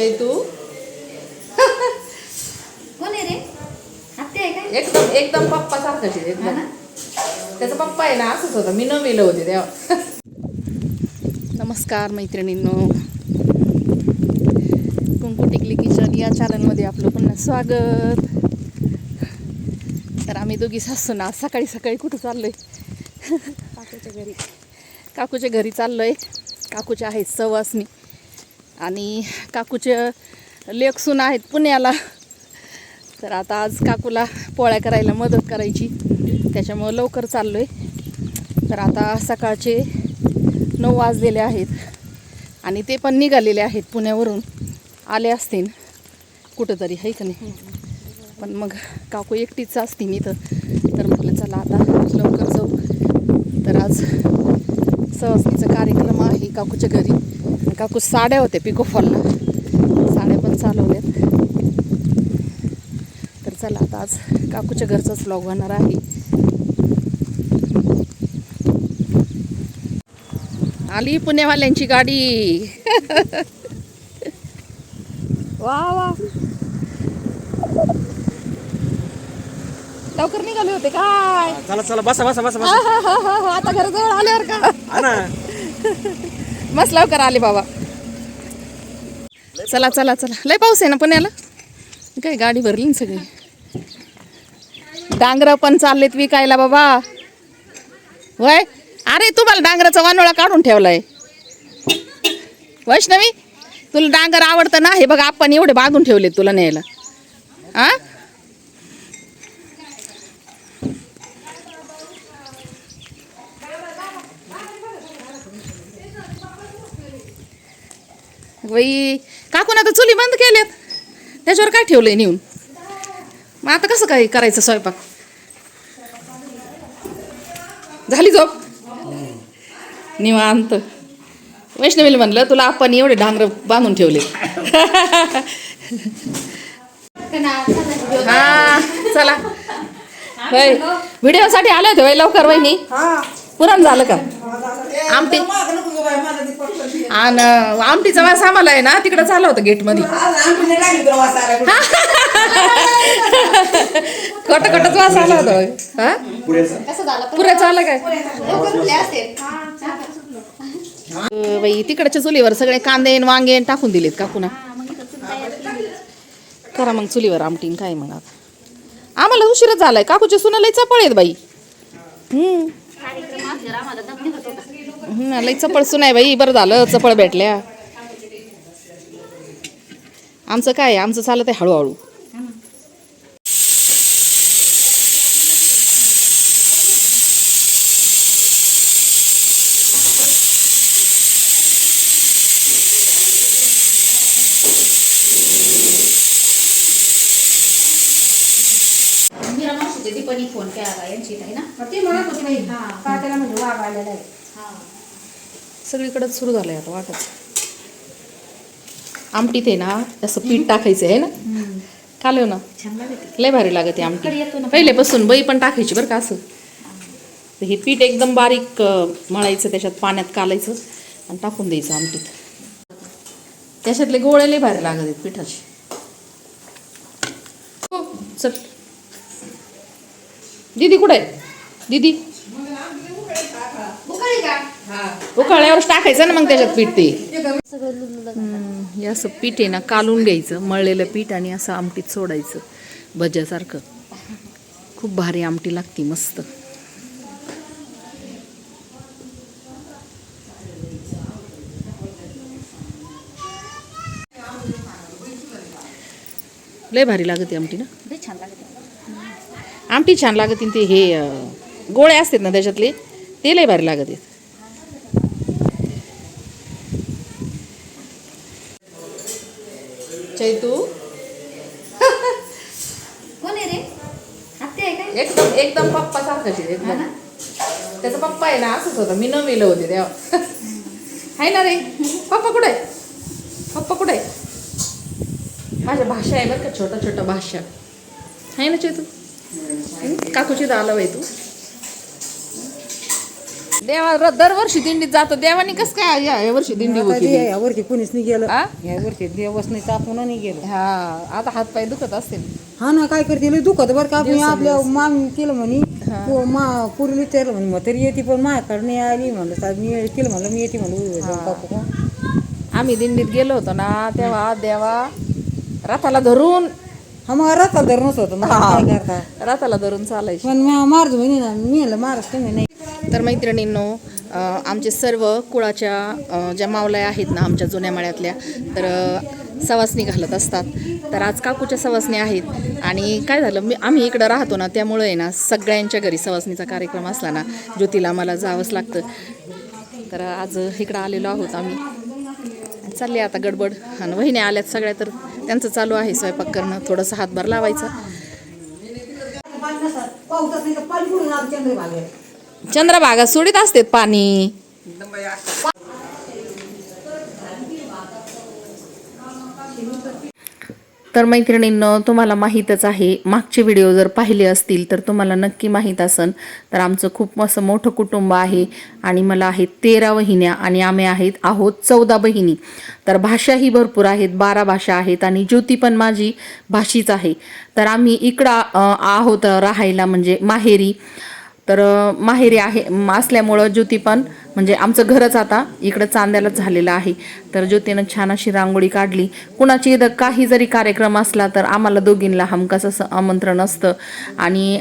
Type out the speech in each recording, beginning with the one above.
चैतू कोण आहे रे? हत्या आहे काय? एकदम एकदम पप्पा आहे, हा एकदम ना? त्याचा पप्पा आहे ना असंच होतं. मी न मिलं होते तेव्हा. नमस्कार मैत्रिणींनो. कुंकू टिकली किचन या चॅनलमध्ये आपलं पुन्हा स्वागत. तर आम्ही दोघी सासू ना सकाळी सकाळी कुठं चाललोय? काकूच्या घरी. काकूच्या घरी चाललोय. काकूच्या आहेत सवासनी आणि काकूचे लेखसून आहेत पुण्याला. तर आता आज काकूला पोळ्या करायला मदत करायची. त्याच्यामुळं लवकर चाललो आहे तर आता सकाळचे नऊ वाजलेले आहेत. आणि ते पण निघालेले आहेत पुण्यावरून. आले असतील. कुठंतरी आहे का नाही? पण मग काकू एकटीच असतील इथं. तर म्हटलं चला आता लवकर जाऊ. तर आज सहज काकूच्या घरी. आणि काकू साड्या होत्या पिकोफॉलला साड्या पण चालवल्यात. तर चला आता आज काकूच्या घरचाच व्लॉग होणार आहे. आली पुण्यावाल्यांची गाडी. वा वा. लवकर निघाले होते काय चला चला बसा बसा बसा बसा. आता घराजवळ आल्यावर का? ना. मस्त लवकर आले बाबा. चला चला चला. लय पाऊस आहे ना पुण्याला? काय गाडी भरली ना सगळी? डांगर पण चाललेत विकायला बाबा. वय? अरे तुम्हाला डांगराचा वानोळा काढून ठेवलाय. वैष्णवी तुला डांगर आवडतं ना? हे बघा आपण एवढे बांधून ठेवले तुला न्यायला. आ? बाई काकून आता चुली बंद केल्यात. त्याच्यावर काय ठेवलंय नेऊन? मग आता कसं काय करायचं स्वयंपाक? झाली झोप? निवांत. वैष्णवीला म्हणलं तुला आपण एवढे डांगर बांधून ठेवले. हा चला. व्हिडिओसाठी आले होते लवकर वहिनी? पुरण झालं का? आमटी. आणि आमटीचा वास आम्हाला आहे ना तिकडं चालला होता गेटमध्ये कट कटच वास आला होता. हा? कसं झालं? पुऱ्याचा आला काय? बाई तिकडच्या चुलीवर सगळे कांदे वांगे टाकून दिलेत का पुन्हा? करा मग चुलीवर आमटीन काय मग आता. आम्हाला उशीरच झालाय. काकूच्या सुना लय चपळ आहेत बाई. हम्म. हम्म, लय चपळ सुन आहे बाई. बरं झालं चपळ भेटल्या. आमचं काय आहे? आमचं चालत आहे हळूहळू. मीरा मावशीचे दीपानी फोन केला का यांची ना? ती म्हणत होती बाई का त्याला म्हणजे वाघ आलेला आहे. सगळीकडे सुरू झालंय आता वाटच आमटीत आहे ना तसं पीठ टाकायचं आहे ना. खाल्लं ना. लय भारी लागते येतो आमटी. ना. पहिल्यापासून बई पण टाकायची बरं का असं. हे पीठ एकदम बारीक मळायचं त्याच्यात पाण्यात कालायचं आणि टाकून द्यायचं आमटीत. त्याच्यातले गोळे लय भारी लागत आहेत पिठाचे. हो, चल. दीदी कुठे आहे? दीदी? उकळी का उकाळ्यावर टाकायचं ना मग त्याच्यात पीठ ते. असं पीठ आहे ना कालून घ्यायचं मळलेलं पीठ आणि असं आमटीत सोडायचं भज्यासारखं. खूप भारी आमटी लागती मस्त. लय भारी लागते आमटी ना. छान लागते. आमटी छान लागते ते हे गोळे असतात ना त्याच्यातले ते लय भारी लागत. आहेत चैतू कोण आहे रे? हत्या आहे काय एकदम एकदम पप्पा सारखाच आहे, हा एकदम ना? त्याचा पप्पा आहे ना असंच होता. मी न मिलं होते तेव्हा. आहे ना रे? पप्पा कुठे आहे? पप्पा कुठे आहे? माझ्या भाषा आहे बरं का छोटा छोटा भाषा. आहे ना चेतू? हं? काकूची दालव आहे तू. देवा र- दरवर्षी दिंडीत जातो. देवानी कसं काय या या वर्षी दिंडी आता या वर्षी कुणीच नाही गेलं. आ? या वर्षी देवच नाही तापून नाही गेलं. हा आता हात पाय दुखत असतील. हा ना काय करते? लय दुखत बरं का आपण आपल्या मागणी केलं म्हणे तो मा पूर्वी विचारलं म्हणे मग तरी येते पण माझ्याकडे नाही आली. म्हणलं साहेब मी केलं म्हणलं मी येते म्हणलं उभे जाऊन काकू आम्ही दिंडीत गेलो होतो ना तेव्हा देवा रथाला धरून हा मग रस्ता धरूनच होतं मग काय करता? रथाला धरून चालायची. पण मी मारतो म्हणे ना मी म्हणलं महाराज तुम्ही नाही तर मैत्रिणींनो आमचे सर्व कुळाच्या ज्या मावल्या आहेत ना आमच्या जुन्या माळ्यातल्या तर अ, सवासणी घालत असतात. तर आज काकूच्या सवासणी आहेत. आणि काय झालं मी आम्ही इकडं राहतो ना त्यामुळे आहे ना सगळ्यांच्या घरी सवासणीचा कार्यक्रम असला ना ज्योतीला मला जावंच लागतं. तर आज इकडं आलेलो आहोत आम्ही. चालले आता गडबड. आणि वहिनी आल्यात सगळ्या तर त्यांचं चालू आहे स्वयंपाक करणं. थोडंसं हातभार लावायचा. चंद्रभागा सोडीत असते पाणी. तर मैत्रिणींनं तुम्हाला माहीतच आहे मागचे व्हिडिओ जर पाहिले असतील तर तुम्हाला नक्की माहीत असन. तर आमचं खूप असं मोठं कुटुंब आहे आणि मला आहेत तेरा वहिन्या आणि आम्ही आहेत आहोत चौदा बहिणी. तर भाषाही भरपूर आहेत बारा भाषा आहेत आणि ज्योती पण माझी भाषीच आहे. तर आम्ही इकडं आहोत राहायला म्हणजे माहेरी. तर माहेरी आहे असल्यामुळं ज्योती पण म्हणजे आमचं घरच आता इकडं चांद्यालाच झालेलं आहे. तर ज्योतीनं छान अशी रांगोळी काढली. कुणाची इथं काही जरी कार्यक्रम असला तर आम्हाला दोघींना हमकास असं आमंत्रण असतं. आणि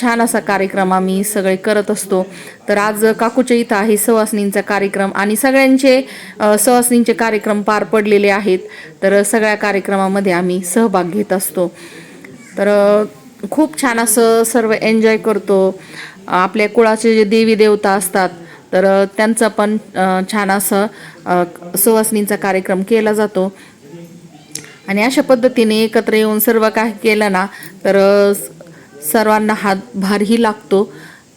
छान असा कार्यक्रम आम्ही सगळे करत असतो. तर आज काकूच्या इथं आहे सवासनींचा कार्यक्रम आणि सगळ्यांचे सवासनींचे कार्यक्रम पार पडलेले आहेत. तर सगळ्या कार्यक्रमामध्ये आम्ही सहभाग घेत असतो. तर खूप छान असं सर्व एन्जॉय करतो. आपल्या कुळाचे जे देवी देवता असतात तर त्यांचा त्यांचं पण छान असं सुवासनींचा कार्यक्रम केला जातो. आणि अशा पद्धतीने एकत्र येऊन सर्व काही केलं ना तर सर्वांना हात सर्वांना हातभारही लागतो.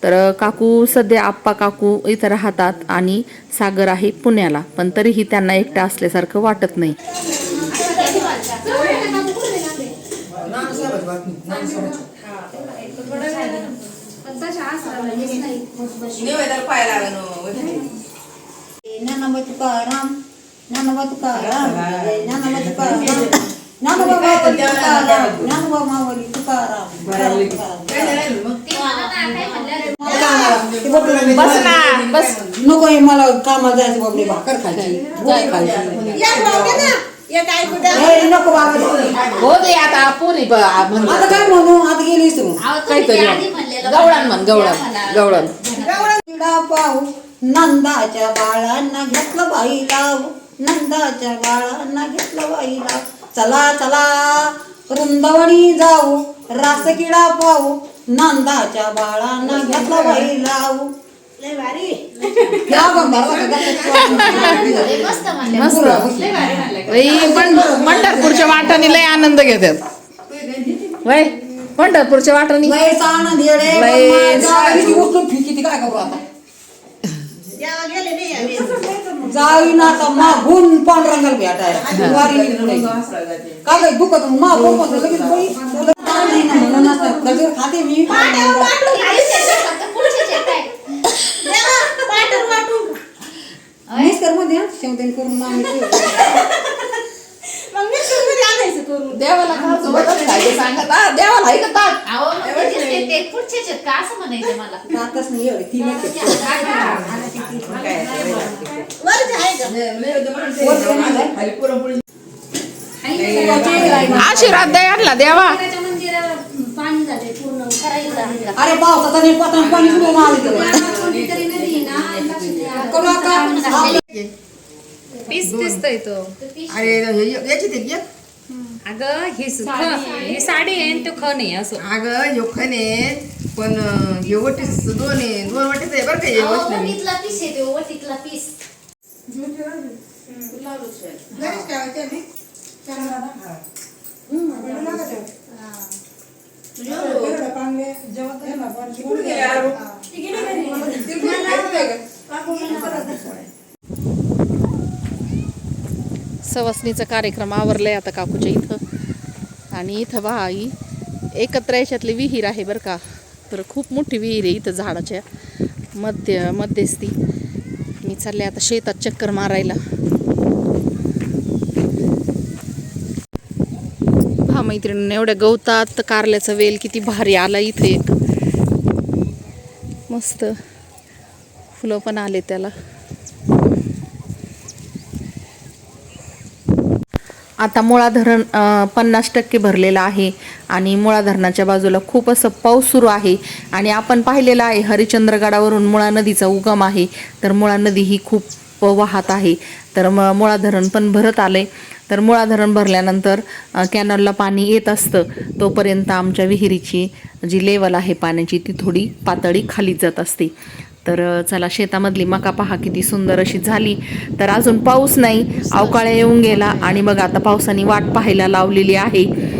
तर काकू सध्या आप्पा काकू इथं राहतात आणि सागर आहे पुण्याला पण तरीही त्यांना एकटं असल्यासारखं वाटत नाही. ज्ञानोबा तुकाराम ज्ञानोबा तुकाराम बस ना बस. नको हे मला कामाला जायचं बाबले भाकर खायची. खायची. हे नको बाबा हो दे आता पुरी आता काय म्हणू? आता गेली विसरून काहीतरी गवळण म्हण गवळण गवळण. किडा पाहू नंदाच्या बाळांना घेतलं बाई लाव. नंदाच्या बाळांना घेतलं बाई लाव. चला चला वृंदावणी जाऊ. रास किडा पाहू. नंदाच्या बाळांना घेतलं बाई लाव. मस्त म्हणले. बाई, पण पंढरपूरच्या वाटाने लय आनंद घेतात. वय पंढरपूरच्या वाटाने. लयच आनंद येडे पण लयच. माझ्या घरी ती उचलून फेकी ती काय करू आता? जाई ना आता मागून पांढरंगाला भेटाय. वारी पुढे काय काय दुखत मा बोलतो लगेच बाई तुला काय नाही ना म्हणून असं खजूर खाते मी. मिस्कर मध्ये शेवटेन करून मागणी देवाला खायचं बरं खायचं सांगत हा, देवाला आहे का ताट? अहो मग त्याचेच ते- ते पुढचेच आहेत का? असं म्हणायचं मला. जातच नाही एवढे तीन आशीर्वाद देवा. पाणी झाले पूर्ण करायचं अरे पावसाचा नाही पत्र पाणी तिकडे? तरी नदी आहे ना लक्ष द्या. करू आता पीस दिसतोय तो अगं ही सु- ख- ही साडी आहे आणि तो खण आहे असं. अगं योखन आहे पण हे वटीच दोन आहे. दोन वटीच आहे बरं का हे. वटीतला पीस आहे. तो पीस सवासणीचा कार्यक्रम आवरलाय आता काकूच्या इथं. आणि इथं बा आई एकत्र याच्यातली विहीर आहे बरं का. तर खूप मोठी विहीर आहे इथं झाडाच्या मध्य मध्यस्थी. मी चालले आता शेतात चक्कर मारायला. हा मैत्रिणी एवढ्या गवतात कारल्याचा वेल किती भारी आला इथे. एक मस्त. फुलं पण आले त्याला. आता मुळा धरण पन्नास टक्के भरलेलं आहे आणि मुळा धरणाच्या बाजूला खूप असं पाऊस सुरू आहे. आणि आपण पाहिलेलं आहे हरिश्चंद्रगडावरून मुळा नदीचा उगम आहे. तर मुळा नदी ही खूप वाहत आहे. तर म मुळा धरण पण भरत आले तर मुळा धरण भरल्यानंतर कॅनलला पाणी येत असतं. तोपर्यंत आमच्या विहिरीची जी लेवल आहे पाण्याची ती थोडी पातळी खाली जात असते. तर चला शेतामधली मका पहा किती सुंदर अशी झाली. तर अजून पाऊस नाही अवकाळ्या येऊन गेला आणि मग आता पावसाने वाट पाहायला लावलेली आहे.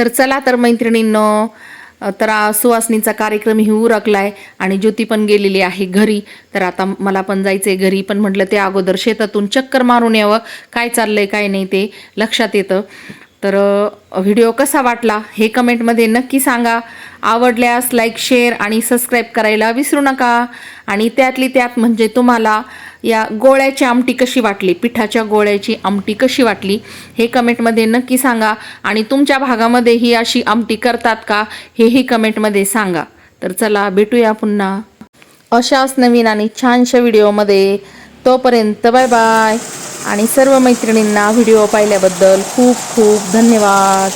तर चला तर मैत्रिणींनो तर सुवासनीचा कार्यक्रम ही उरकलाय आणि ज्योती पण गेलेली आहे घरी. तर आता मला पण जायचंय घरी पण म्हटलं ते अगोदर शेतातून चक्कर मारून यावं. काय चाललंय काय नाही ते लक्षात येतं. तर व्हिडिओ कसा वाटला हे कमेंटमध्ये नक्की सांगा. आवडल्यास लाईक शेअर आणि सबस्क्राईब करायला विसरू नका. आणि त्यातली त्यात म्हणजे तुम्हाला या गोळ्याची आमटी कशी वाटली पिठाच्या गोळ्याची आमटी कशी वाटली हे कमेंटमध्ये नक्की सांगा. आणि तुमच्या भागामध्ये ही अशी आमटी करतात का हेही कमेंटमध्ये सांगा. तर चला भेटूया पुन्हा. अशाच नवीन आणि छानशा व्हिडिओमध्ये. तोपर्यंत बाय बाय. आणि सर्व मैत्रिणींना व्हिडिओ पाहिल्याबद्दल खूप खूप धन्यवाद.